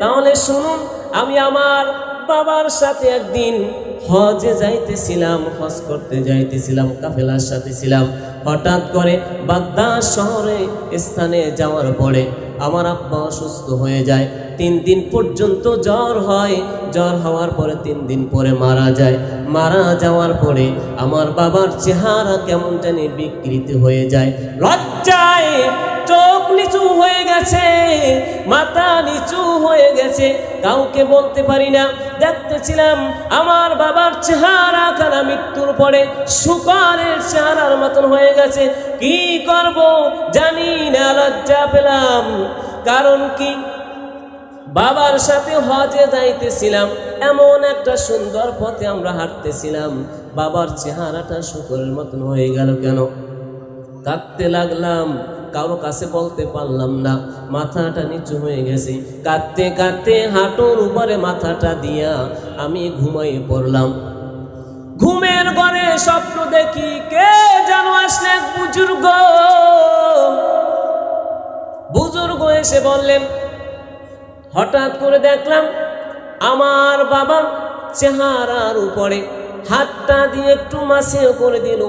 তাহলে শুনুন, আমি আমার বাবার সাথে একদিন হজে যাইতেছিলাম, হজ করতে যাইতেছিলাম, কাফেলার সাথে ছিলাম। হঠাৎ করে বাগদাদ শহরে স্থানে যাওয়ার পরে আমার আব্বা অসুস্থ হয়ে যায়। তিন দিন পর্যন্ত জ্বর হয়। জ্বর হওয়ার পরে তিন দিন পরে মারা যায়। মারা যাওয়ার পরে আমার বাবার চেহারা কেমন জানি বিকৃতি হয়ে যায়। লজ্জায় চোখ নিচু হয়ে গেছে, মাথা নিচু হয়ে গেছে, কাউকে বলতে পারি না। দেখতেছিলাম আমার বাবার চেহারা খানা মৃত্যুর পরে সুকারের চেহারার মতন হয়ে গেছে। কি করব জানি না, লজ্জা পেলাম। কারণ কি? বাবার সাথে হজে যাইতেছিলাম, এমন একটা সুন্দর পথে আমরা হাঁটতেছিলাম। বাবার চেহারাটা শুকরের মতন হয়ে গেল কেন? কাঁদতে লাগলাম। কারও কাছে বলতে পারলাম না। মাথাটা নিচু হয়ে গেছে। কাঁদতে কাঁদতে হাঁটুর উপরে মাথাটা দিয়া আমি ঘুমাই পড়লাম। ঘুমের ঘরে স্বপ্ন দেখি, কে যেন আসলে বুজুর্গ। বুজুর্গ এসে বললেন, হঠাৎ করে দেখলাম আমার বাবা চেহারার উপরে হাতটা দিয়ে একটু মাসে করে দিল।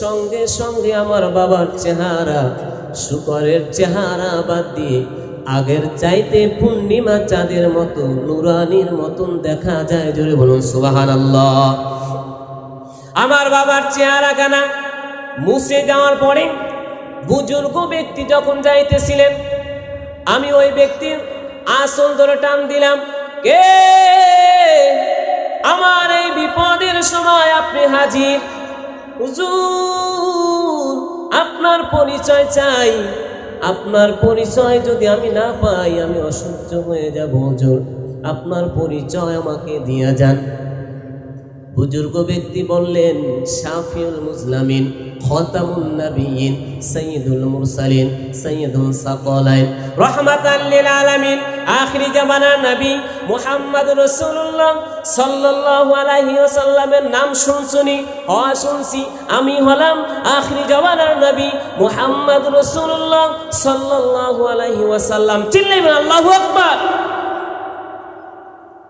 সঙ্গে সঙ্গে আমার বাবার চেহারা শুকরের চেহারা বাদ দিয়ে আগের চাইতে পূর্ণিমা চাঁদের মতো, নুরানির মতন দেখা যায়। জোরে বলুন সুবাহান আমার বাবার চেহারা কানা মুছে যাওয়ার পরে বুজুর্গ ব্যক্তি যখন যাইতেছিলেন, আমি ওই ব্যক্তির আসল ধরে টান দিলাম, কে? আমার এই বিপদের সময় আপনি হাজির? হুজুর আপনার পরিচয় চাই। আপনার পরিচয় যদি আমি না পাই, আমি অসহ্য হয়ে যাব জোর আপনার পরিচয় আমাকে দিয়া যান। বুজুর্গ ব্যক্তি বললেন, শাফিউল মুসলামিন, খতামুন নবিয়িন সাইয়্যিদুল মুরসালিন, সাইয়্যিদুল সাকালাইন। রাহমাতাল লিল আলামিন, আখিরি জামানার নবী মুহাম্মদ রাসূলুল্লাহ সাল্লাল্লাহু আলাইহি ওয়াসাল্লামের নাম শুনছুনি হওয়া শুনছি আমি হলাম আখিরি জামানার নবী মুহাম্মদ রাসূলুল্লাহ সাল্লাল্লাহু আলাইহি ওয়াসাল্লাম। চিল্লাইবেন, আল্লাহু আকবার।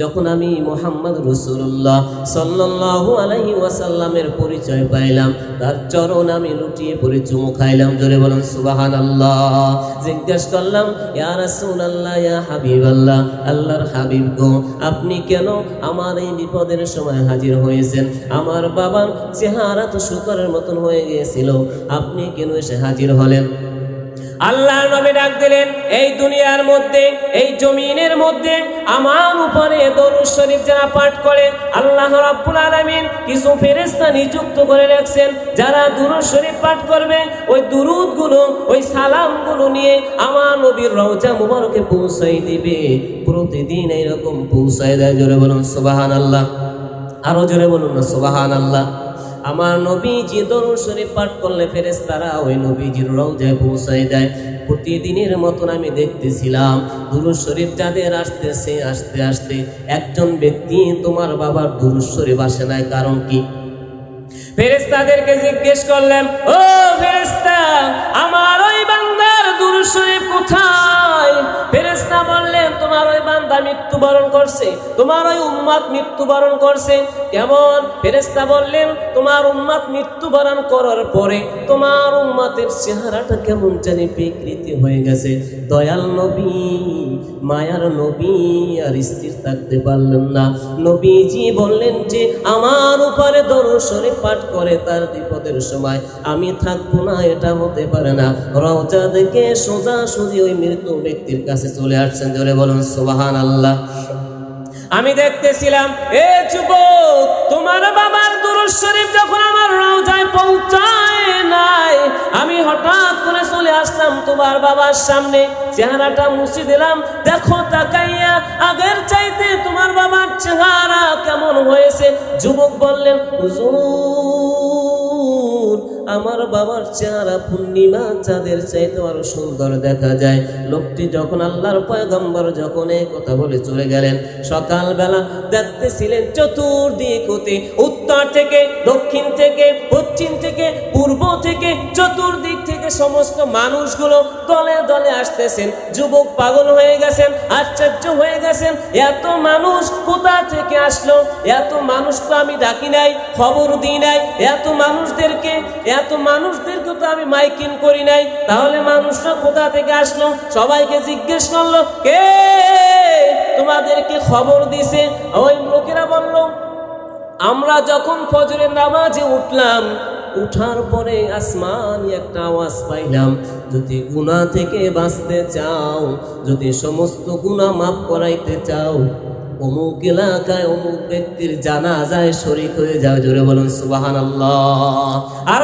যখন আমি মোহাম্মদ রসুল্লাহ সাল্লাল্লাহু আলাইহি ওয়াসাল্লামের পরিচয় পাইলাম, তার চরণ আমি লুটিয়ে পড়ে চুমু খাইলাম। জোরে বলুন সুবাহান আল্লাহ জিজ্ঞেস করলাম, ইয়া রাসূলুল্লাহ, ইয়া হাবিবাল্লাহ, আল্লাহর হাবিব গো, আপনি কেন আমার এই বিপদের সময় হাজির হয়েছেন? আমার বাবার চেহারা তো শুকরের মতন হয়ে গিয়েছিল, আপনি কেন এসে হাজির হলেন? আল্লাহ নবী ডাক দিলেন, এই দুনিয়ার মধ্যে, এই জমিনের মধ্যে আমার উপরে দরুদ শরীফ যারা পাঠ করে, আল্লাহ রাব্বুল আলামিন কিছু ফেরেশতা নিযুক্ত করে রাখছেন। যারা দুরুদ শরীফ পাঠ করবে, ওই দুরুদগুলো ওই সালামগুলো নিয়ে আমার নবীর রওজা মুবারকে পৌঁছাই দিবে। প্রতিদিন এইরকম পৌঁছায় দেয়। জোরে বলুন, সুবহানাল্লাহ। আরও জোরে বলুন না, সুবহানাল্লাহ। আমার নবীজি দরুদ শরীফ পাঠ করলে ফেরেশতারা ওই নবীজির রওজায় পৌঁছায় দেয় প্রতিদিনের মতন আমি দেখতেছিলাম, দুরুদ শরীফ যাদের আসতেছে, আসতে আসতে একজন ব্যক্তি তোমার বাবার দুরুদ শরীফ আসে নাই, কারণ কি? ফেরেশতাদেরকে জিজ্ঞেস করলেন, ও ফেরেশতা! করছে, তোমার ওই উম্মাত মৃত্যুবরণ করছে। কেমন ফেরেশতা বললেন, তোমার উম্মাত মৃত্যুবরণ করার পরে তোমার উম্মাতের চেহারাটা কেমন জানি বিকৃতি হয়ে গেছে। দয়াল নবী, মায়ার নবী আর স্থির থাকতে পারলেন না। নবীজি বললেন যে, আমার উপরে দরুদ শরীফ পাঠ করে তার বিপদের সময় আমি থাকব না, এটা হতে পারে না। রওজা দেখে সোজা সুজি ওই মৃত ব্যক্তির কাছে চলে আসছেন। জোরে বলুন সুবাহান আল্লাহ আমি দেখতেছিলাম, এ যুবক, তোমার বাবার দুরুদ শরীফ যখন আমার রওজায় পৌঁছায় নাই, আমি হঠাৎ করে চলে আসলাম তোমার বাবার সামনে, চেহারাটা মুছে দিলাম, দেখো তাকাইয়া, আগের চাইতে তোমার বাবার চেহারা কেমন হয়েছে? যুবক বললেন, হুজুর আমার বাবার চেহারা পূর্ণিমা চাঁদের চাইতে আরও সুন্দর দেখা যায়। লোকটি যখন আল্লাহর পয়গম্বর যখন এই কথা বলে চলে গেলেন, সকালবেলা দেখতেছিলেন চতুর্দিক হতে, উত্তর থেকে, দক্ষিণ থেকে, পশ্চিম থেকে, পূর্ব থেকে, চতুর্দিক থেকে সমস্ত মানুষগুলো দলে দলে আসতেছেন। যুবক পাগল হয়ে গেছেন, আশ্চর্য হয়ে গেছেন, এত মানুষ কোথা থেকে আসলো? এত মানুষ তো আমি ডাকি নাই, খবর দিই নাই, এত মানুষদেরকে এত মানুষদেরকে তো আমি মাইকিং করি নাই। তাহলে মানুষরা কোথা থেকে আসলো? সবাইকে জিজ্ঞেস করল, কে? তোমাদেরকে খবর দিছে? ওই লোকেরা বলল, আমরা যখন ফজরের নামাজে উঠলাম, উঠার পরে আসমানি একটা আওয়াজ পাইলাম, যদি গুণা থেকে বাঁচতে চাও, যদি সমস্ত গুণা মাফ করাইতে চাও অমুক এলাকায় অমুক ব্যক্তির জানা যায় শরিক হয়ে যাও জোরে বলুন সুবাহান আল্লাহ আর